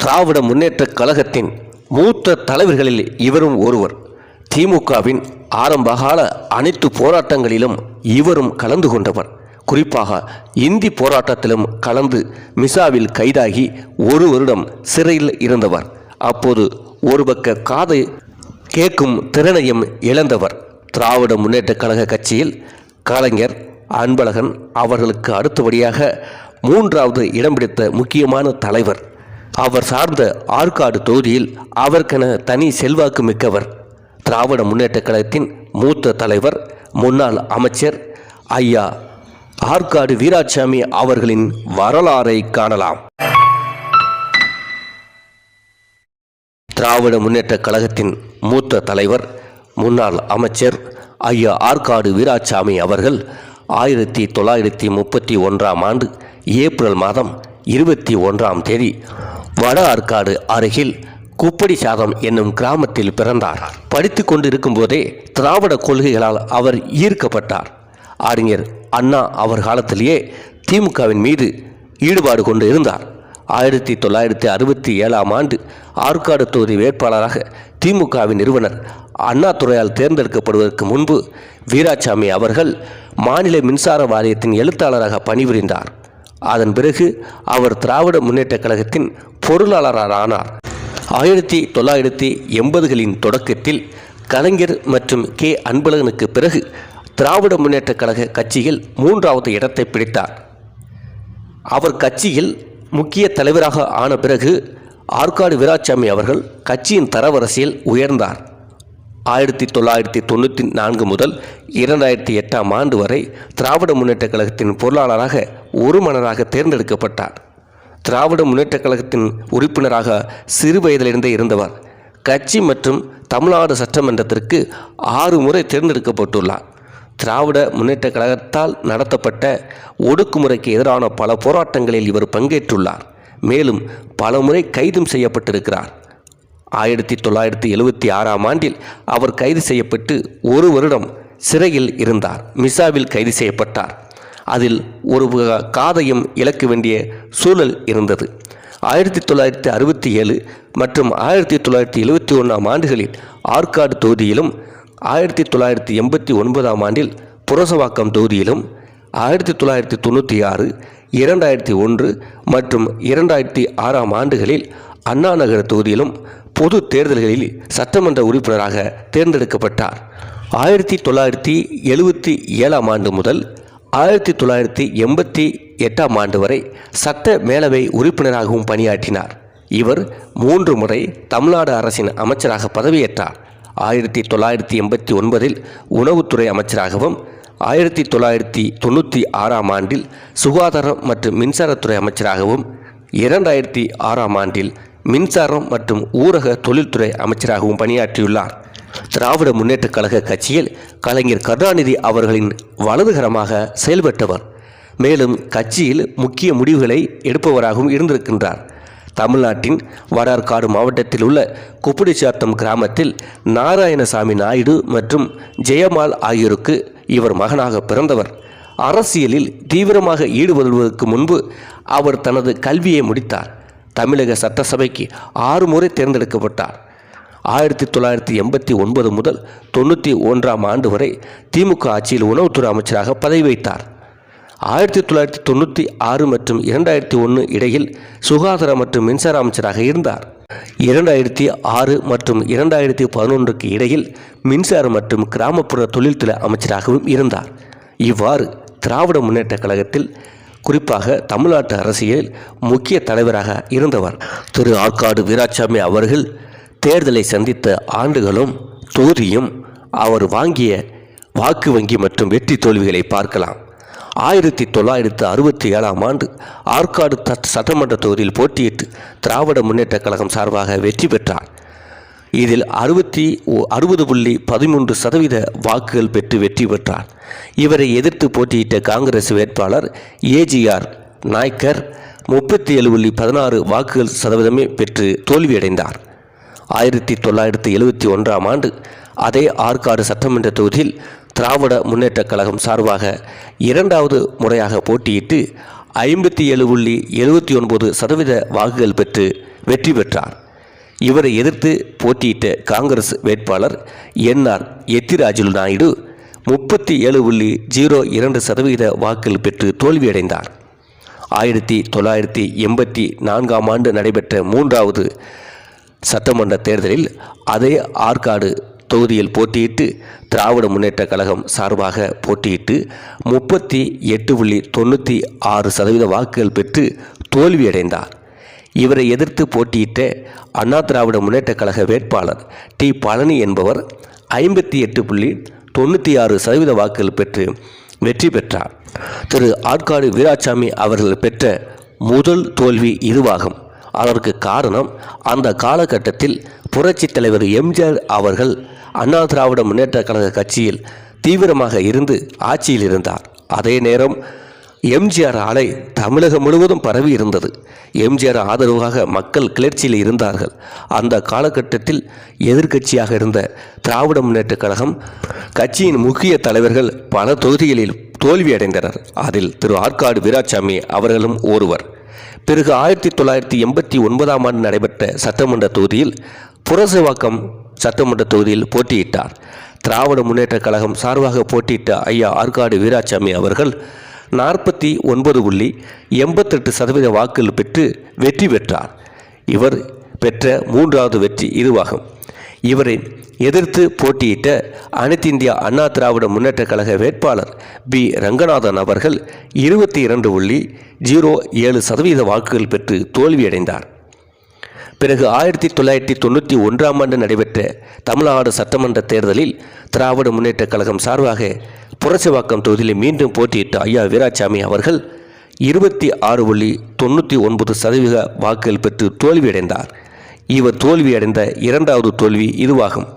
திராவிட முன்னேற்ற கழகத்தின் மூத்த தலைவர்களில் இவரும் ஒருவர். திமுகவின் ஆரம்பகால அனைத்து போராட்டங்களிலும் இவரும் கலந்து கொண்டவர். குறிப்பாக இந்தி போராட்டத்திலும் கலந்து மிசாவில் கைதாகி ஒரு வருடம் சிறையில் இருந்தவர். அப்போது ஒரு பக்க காதை கேட்கும் திறனையும் இழந்தவர். திராவிட முன்னேற்ற கழக கட்சியில் கலைஞர் அன்பழகன் அவர்களுக்கு அடுத்தபடியாக மூன்றாவது இடம் பிடித்த முக்கியமான தலைவர். அவர் சார்ந்த ஆற்காடு தொகுதியில் அவருக்கென தனி செல்வாக்கு மிக்கவர். திராவிட முன்னேற்றக் கழகத்தின் மூத்த தலைவர் முன்னாள் அமைச்சர் ஐயா ஆற்காடு வீராசாமி அவர்களின் வரலாறை காணலாம். திராவிட முன்னேற்றக் கழகத்தின் மூத்த தலைவர் முன்னாள் அமைச்சர் ஐயா ஆற்காடு வீராசாமி அவர்கள் ஆயிரத்தி தொள்ளாயிரத்தி முப்பத்தி ஒன்றாம் ஆண்டு ஏப்ரல் மாதம் இருபத்தி ஒன்றாம் தேதி வட ஆற்காடு அருகில் குப்படி சாதம் என்னும் கிராமத்தில் பிறந்தார். படித்து கொண்டிருக்கும் போதே திராவிட கொள்கைகளால் அவர் ஈர்க்கப்பட்டார். அறிஞர் அண்ணா அவர் காலத்திலேயே திமுகவின் மீது ஈடுபாடு கொண்டு இருந்தார். ஆயிரத்தி தொள்ளாயிரத்தி அறுபத்தி ஏழாம் ஆண்டு ஆற்காடு தொகுதி வேட்பாளராக திமுகவின் நிறுவனர் அண்ணாதுரையால் தேர்ந்தெடுக்கப்படுவதற்கு முன்பு வீராசாமி அவர்கள் மாநில மின்சார வாரியத்தின் எழுத்தாளராக பணிபுரிந்தார். அதன் பிறகு அவர் திராவிட முன்னேற்றக் கழகத்தின் பொருளாளராக ஆனார் ஆயிரத்தி தொள்ளாயிரத்தி எண்பதுகளின் தொடக்கத்தில் கலைஞர் மற்றும் கே. அன்பழகனுக்கு பிறகு திராவிட முன்னேற்றக் கழக கட்சியில் மூன்றாவது இடத்தை பிடித்தார். அவர் கட்சியில் முக்கிய தலைவராக ஆன பிறகு ஆற்காடு வீராசாமி அவர்கள் கட்சியின் தரவரிசையில் உயர்ந்தார். ஆயிரத்தி தொள்ளாயிரத்தி தொண்ணூற்றி நான்கு முதல் இரண்டாயிரத்தி எட்டாம் ஆண்டு வரை திராவிட முன்னேற்றக் கழகத்தின் பொருளாளராக ஒருமனராக தேர்ந்தெடுக்கப்பட்டார். திராவிட முன்னேற்றக் கழகத்தின் உறுப்பினராக சிறு வயதிலிருந்தே இருந்தவர். கட்சி மற்றும் தமிழ்நாடு சட்டமன்றத்திற்கு ஆறு முறை தேர்ந்தெடுக்கப்பட்டுள்ளார். திராவிட முன்னேற்றக் கழகத்தால் நடத்தப்பட்ட ஒடுக்குமுறைக்கு எதிரான பல போராட்டங்களில் இவர் பங்கேற்றுள்ளார். மேலும் பல முறை கைதும் செய்யப்பட்டிருக்கிறார். ஆயிரத்தி தொள்ளாயிரத்தி எழுவத்தி ஆறாம் ஆண்டில் அவர் கைது செய்யப்பட்டு ஒரு வருடம் சிறையில் இருந்தார். மிசாவில் கைது செய்யப்பட்டார். அதில் ஒரு காதையும் இழக்க வேண்டிய சூழல் இருந்தது. ஆயிரத்தி தொள்ளாயிரத்தி அறுபத்தி ஏழு மற்றும் ஆயிரத்தி தொள்ளாயிரத்தி எழுவத்தி ஒன்றாம் ஆண்டுகளில் ஆற்காடு தொகுதியிலும் ஆயிரத்தி தொள்ளாயிரத்தி எண்பத்தி ஒன்பதாம் ஆண்டில் புரசவாக்கம் தொகுதியிலும் ஆயிரத்தி தொள்ளாயிரத்தி தொண்ணூற்றி ஆறு இரண்டாயிரத்தி ஒன்று மற்றும் இரண்டாயிரத்தி ஆறாம் ஆண்டுகளில் அண்ணாநகர் தொகுதியிலும் பொது தேர்தல்களில் சட்டமன்ற உறுப்பினராக தேர்ந்தெடுக்கப்பட்டார். ஆயிரத்தி தொள்ளாயிரத்தி எழுபத்தி ஏழாம் ஆண்டு முதல் ஆயிரத்தி தொள்ளாயிரத்தி எண்பத்தி எட்டாம் ஆண்டு வரை சட்ட மேலவை உறுப்பினராகவும் பணியாற்றினார். இவர் மூன்று முறை தமிழ்நாடு அரசின் அமைச்சராக பதவியேற்றார். ஆயிரத்தி தொள்ளாயிரத்தி எண்பத்தி ஒன்பதில் உணவுத்துறை அமைச்சராகவும் ஆயிரத்தி தொள்ளாயிரத்தி தொண்ணூற்றி ஆறாம் ஆண்டில் சுகாதாரம் மற்றும் மின்சாரத்துறை அமைச்சராகவும் இரண்டாயிரத்தி ஆறாம் ஆண்டில் மின்சாரம் மற்றும் ஊரக தொழில்துறை அமைச்சராகவும் பணியாற்றியுள்ளார். திராவிட முன்னேற்றக் கழக கட்சியில் கலைஞர் கருணாநிதி அவர்களின் வலதுகரமாக செயல்பட்டவர். மேலும் கட்சியில் முக்கிய முடிவுகளை எடுப்பவராகவும் இருந்திருக்கின்றார். தமிழ்நாட்டின் வடார்காடு மாவட்டத்தில் உள்ள குப்புடிச்சாத்தம் கிராமத்தில் நாராயணசாமி நாயுடு மற்றும் ஜெயமால் ஆகியோருக்கு இவர் மகனாக பிறந்தவர். அரசியலில் தீவிரமாக ஈடுபடுவதற்கு முன்பு அவர் தனது கல்வியை முடித்தார். தமிழக சட்டசபைக்கு ஆறு முறை தேர்ந்தெடுக்கப்பட்டார். ஆயிரத்தி தொள்ளாயிரத்தி எண்பத்தி ஒன்பது முதல் தொண்ணூற்றி ஒன்றாம் ஆண்டு வரை திமுக ஆட்சியில் உணவுத்துறை அமைச்சராக பதவி வைத்தார். ஆயிரத்தி தொள்ளாயிரத்தி தொண்ணூற்றி ஆறு மற்றும் இரண்டாயிரத்தி ஒன்று இடையில் சுகாதார மற்றும் மின்சார அமைச்சராக இருந்தார். இரண்டாயிரத்தி ஆறு மற்றும் இரண்டாயிரத்தி பதினொன்றுக்கு இடையில் மின்சார மற்றும் கிராமப்புற தொழில்துறை அமைச்சராகவும் இருந்தார். இவ்வாறு திராவிட முன்னேற்றக் கழகத்தில் குறிப்பாக தமிழ்நாட்டு அரசியலில் முக்கிய தலைவராக இருந்தவர் திரு ஆற்காடு வீராசாமி அவர்கள் தேர்தலை சந்தித்த ஆண்டுகளும் தொகுதியும் அவர் வாங்கிய வாக்கு வங்கி மற்றும் வெற்றி தோல்விகளை பார்க்கலாம். ஆயிரத்தி தொள்ளாயிரத்து அறுபத்தி ஏழாம் ஆண்டு ஆற்காடு தட் சட்டமன்ற தொகுதியில் போட்டியிட்டு திராவிட முன்னேற்றக் கழகம் சார்பாக வெற்றி பெற்றார். இதில் அறுபத்தி அறுபது புள்ளி பதிமூன்று சதவீத வாக்குகள் பெற்று வெற்றி பெற்றார். இவரை எதிர்த்து போட்டியிட்ட காங்கிரஸ் வேட்பாளர் ஏஜிஆர் நாய்க்கர் முப்பத்தி ஏழு புள்ளி பதினாறு வாக்குகள் சதவீதமே பெற்று தோல்வியடைந்தார். ஆயிரத்தி தொள்ளாயிரத்தி எழுபத்தி ஒன்றாம் ஆண்டு அதே ஆற்காடு சட்டமன்ற தொகுதியில் திராவிட முன்னேற்றக் கழகம் சார்பாக இரண்டாவது முறையாக போட்டியிட்டு ஐம்பத்தி ஏழு புள்ளி எழுபத்தி ஒன்பது சதவீத வாக்குகள் பெற்று வெற்றி பெற்றார். இவரை எதிர்த்து போட்டியிட்ட காங்கிரஸ் வேட்பாளர் என்ஆர் எத்திராஜுலு நாயுடு முப்பத்தி ஏழு புள்ளி ஜீரோ இரண்டு சதவீத வாக்குகள் பெற்று தோல்வியடைந்தார். ஆயிரத்தி தொள்ளாயிரத்தி எண்பத்தி நான்காம் ஆண்டு நடைபெற்ற மூன்றாவது சட்டமன்ற தேர்தலில் அதே ஆற்காடு தொகுதியில் போட்டியிட்டு திராவிட முன்னேற்ற கழகம் சார்பாக போட்டியிட்டு முப்பத்தி எட்டு புள்ளி தொண்ணூற்றி ஆறு சதவீத வாக்குகள் பெற்று தோல்வியடைந்தார். இவரை எதிர்த்து போட்டியிட்ட அண்ணா திராவிட முன்னேற்ற கழக வேட்பாளர் டி பழனி என்பவர் ஐம்பத்தி எட்டு புள்ளி தொண்ணூற்றி ஆறு சதவீத வாக்குகள் பெற்று வெற்றி பெற்றார். திரு ஆற்காடு வீராசாமி அவர்கள் பெற்ற முதல் தோல்வி இதுவாகும். அதற்கு காரணம் அந்த காலகட்டத்தில் புரட்சித் தலைவர் எம்ஜிஆர் அவர்கள் அண்ணா திராவிட முன்னேற்ற கழக கட்சியில் தீவிரமாக இருந்து ஆட்சியில் இருந்தார். அதே நேரம் எம்ஜிஆர் ஆலை தமிழகம் முழுவதும் பரவி இருந்தது. எம்ஜிஆர் ஆதரவாக மக்கள் கிளர்ச்சியில் இருந்தார்கள். அந்த காலகட்டத்தில் எதிர்க்கட்சியாக இருந்த திராவிட முன்னேற்ற கழகம் கட்சியின் முக்கிய தலைவர்கள் பல தொகுதிகளில் தோல்வியடைந்தனர் அதில் திரு ஆற்காடு வீராசாமி அவர்களும் ஒருவர். பிறகு ஆயிரத்தி தொள்ளாயிரத்தி எண்பத்தி ஒன்பதாம் ஆண்டு நடைபெற்ற சட்டமன்ற தொகுதியில் புரசவாக்கம் சட்டமன்ற தொகுதியில் போட்டியிட்டார். திராவிட முன்னேற்ற கழகம் சார்பாக போட்டியிட்ட ஐயா ஆற்காடு வீராசாமி அவர்கள் நாற்பத்தி ஒன்பது புள்ளி எண்பத்தெட்டு சதவீத வாக்குகள் பெற்று வெற்றி பெற்றார். இவர் பெற்ற மூன்றாவது வெற்றி இதுவாகும். இவரை எதிர்த்து போட்டியிட்ட அனைத்து இந்தியா அண்ணா திராவிட முன்னேற்ற கழக வேட்பாளர் பி. ரங்கநாதன் அவர்கள் இருபத்தி இரண்டு புள்ளி ஜீரோ ஏழு சதவீத வாக்குகள் பெற்று தோல்வியடைந்தார். பிறகு ஆயிரத்தி தொள்ளாயிரத்தி தொண்ணூற்றி ஒன்றாம் ஆண்டு நடைபெற்ற தமிழ்நாடு சட்டமன்ற தேர்தலில் திராவிட முன்னேற்றக் கழகம் சார்பாக புரட்சிவாக்கம் தொகுதியில் மீண்டும் போட்டியிட்ட ஐயா வீராசாமி அவர்கள் இருபத்தி ஆறு புள்ளி தொண்ணூற்றி ஒன்பது சதவீத வாக்குகள் பெற்று தோல்வியடைந்தார். இவர் தோல்வியடைந்த இரண்டாவது தோல்வி இதுவாகும்.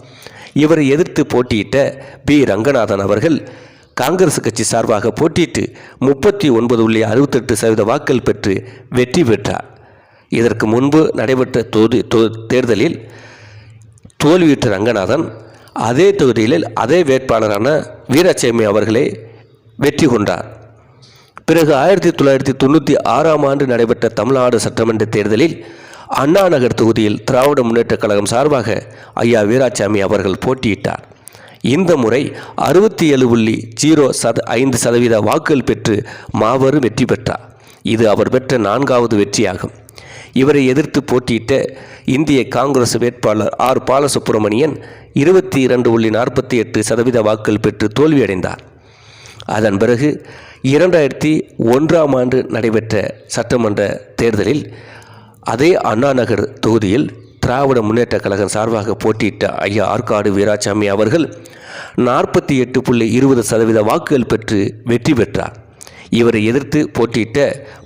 இவரை எதிர்த்து போட்டியிட்ட பி. ரங்கநாதன் அவர்கள் காங்கிரஸ் கட்சி சார்பாக போட்டியிட்டு முப்பத்தி ஒன்பது புள்ளி அறுபத்தெட்டு சதவீத வாக்குகள் பெற்று வெற்றி பெற்றார். இதற்கு முன்பு நடைபெற்ற தொகுதி தேர்தலில் தோல்வியுற்ற ரங்கநாதன் அதே தொகுதியில் அதே வேட்பாளரான வீராசாமி அவர்களே வெற்றி கொண்டார். பிறகு ஆயிரத்தி தொள்ளாயிரத்தி தொண்ணூற்றி ஆறாம் ஆண்டு நடைபெற்ற தமிழ்நாடு சட்டமன்ற தேர்தலில் அண்ணா நகர் தொகுதியில் திராவிட முன்னேற்றக் கழகம் சார்பாக ஐயா வீராசாமி அவர்கள் போட்டியிட்டார். இந்த முறை அறுபத்தி ஏழு புள்ளி ஜீரோ சத ஐந்து சதவீத வாக்குகள் பெற்று மாபெரும் வெற்றி பெற்றார். இது அவர் பெற்ற நான்காவது வெற்றியாகும். இவரை எதிர்த்து போட்டியிட்ட இந்திய காங்கிரஸ் வேட்பாளர் ஆர் பாலசுப்ரமணியன் இருபத்தி இரண்டு புள்ளி நாற்பத்தி எட்டு சதவீத வாக்குகள் பெற்று தோல்வியடைந்தார். அதன் பிறகு இரண்டாயிரத்தி ஒன்றாம் ஆண்டு நடைபெற்ற சட்டமன்ற தேர்தலில் அதே அண்ணாநகர் தொகுதியில் திராவிட முன்னேற்ற கழகம் சார்பாக போட்டியிட்ட ஐயா ஆற்காடு வீராசாமி அவர்கள் நாற்பத்தி எட்டு புள்ளி இருபது சதவீத வாக்குகள் பெற்று வெற்றி பெற்றார். இவரை எதிர்த்து போட்டியிட்ட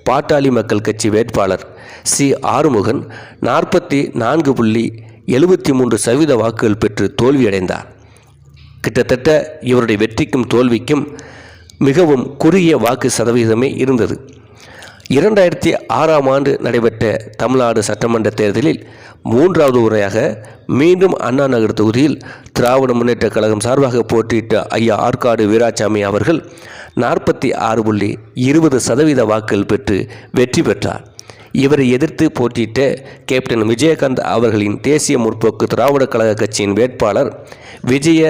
பாட்டாளி மக்கள் கட்சி வேட்பாளர் சி. ஆறுமுகன் நாற்பத்தி நான்கு புள்ளி எழுபத்தி மூன்று சதவீத வாக்குகள் பெற்று தோல்வியடைந்தார். கிட்டத்தட்ட இவருடைய வெற்றிக்கும் தோல்விக்கும் மிகவும் குறுகிய வாக்கு சதவீதமே இருந்தது. இரண்டாயிரத்தி ஆறாம் ஆண்டு நடைபெற்ற தமிழ்நாடு சட்டமன்ற தேர்தலில் மூன்றாவது முறையாக மீண்டும் அண்ணா நகர் தொகுதியில் திராவிட முன்னேற்றக் கழகம் சார்பாக போட்டியிட்ட ஐயா ஆற்காடு வீராசாமி அவர்கள் நாற்பத்தி ஆறு புள்ளி இருபது சதவீத வாக்குகள் பெற்று வெற்றி பெற்றார். இவரை எதிர்த்து போட்டியிட்ட கேப்டன் விஜயகாந்த் அவர்களின் தேசிய முற்போக்கு திராவிட கழக கட்சியின் வேட்பாளர் விஜய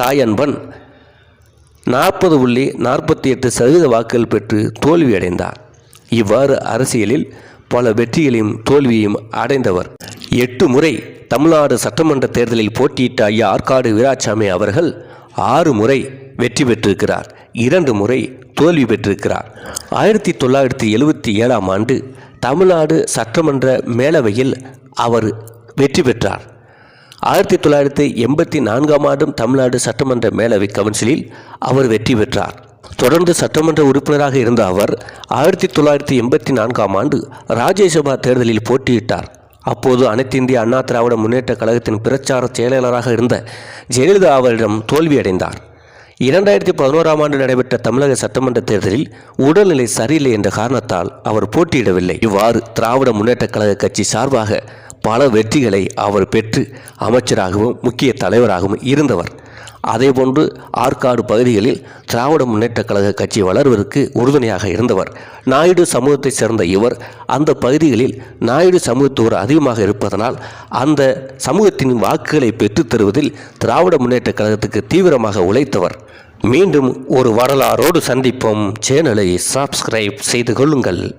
தாயன்பன் நாற்பது புள்ளி நாற்பத்தி எட்டு சதவீத வாக்குகள் பெற்று தோல்வியடைந்தார். இவ்வாறு அரசியலில் பல வெற்றிகளையும் தோல்வியையும் அடைந்தவர். எட்டு முறை தமிழ்நாடு சட்டமன்ற தேர்தலில் போட்டியிட்ட ஐயா ஆற்காடு வீராசாமி அவர்கள் ஆறு முறை வெற்றி பெற்றிருக்கிறார். இரண்டு முறை தோல்வி பெற்றிருக்கிறார். ஆயிரத்தி தொள்ளாயிரத்தி எழுபத்தி ஏழாம் ஆண்டு தமிழ்நாடு சட்டமன்ற மேலவையில் அவர் வெற்றி பெற்றார். ஆயிரத்தி தொள்ளாயிரத்தி எண்பத்தி நான்காம் ஆண்டும் தமிழ்நாடு சட்டமன்ற மேலவை கவுன்சிலில் அவர் வெற்றி பெற்றார். தொடர்ந்து சட்டமன்ற உறுப்பினராக இருந்த அவர் ஆயிரத்தி தொள்ளாயிரத்தி எண்பத்தி நான்காம் ஆண்டு ராஜ்யசபா தேர்தலில் போட்டியிட்டார். அப்போது அனைத்து இந்திய அண்ணா திராவிட முன்னேற்ற கழகத்தின் பிரச்சார செயலாளராக இருந்த ஜெயலலிதா அவரிடம் தோல்வியடைந்தார். இரண்டாயிரத்தி பதினோராம் ஆண்டு நடைபெற்ற தமிழக சட்டமன்ற தேர்தலில் உடல்நிலை சரியில்லை என்ற காரணத்தால் அவர் போட்டியிடவில்லை. இவ்வாறு திராவிட முன்னேற்ற கழக கட்சி சார்பாக பல வெற்றிகளை அவர் பெற்று அமைச்சராகவும் முக்கிய தலைவராகவும் இருந்தவர். அதேபோன்று ஆற்காடு பகுதிகளில் திராவிட முன்னேற்றக் கழக கட்சி வளர்வதற்கு உறுதுணையாக இருந்தவர். நாயுடு சமூகத்தைச் சேர்ந்த இவர் அந்த பகுதிகளில் நாயுடு சமூகத்தோர் அதிகமாக இருப்பதனால் அந்த சமூகத்தின் வாக்குகளை பெற்றுத் தருவதில் திராவிட முன்னேற்றக் கழகத்துக்கு தீவிரமாக உழைத்தவர். மீண்டும் ஒரு வரலாறோடு சந்திப்போம். சேனலை சப்ஸ்கிரைப் செய்து கொள்ளுங்கள்.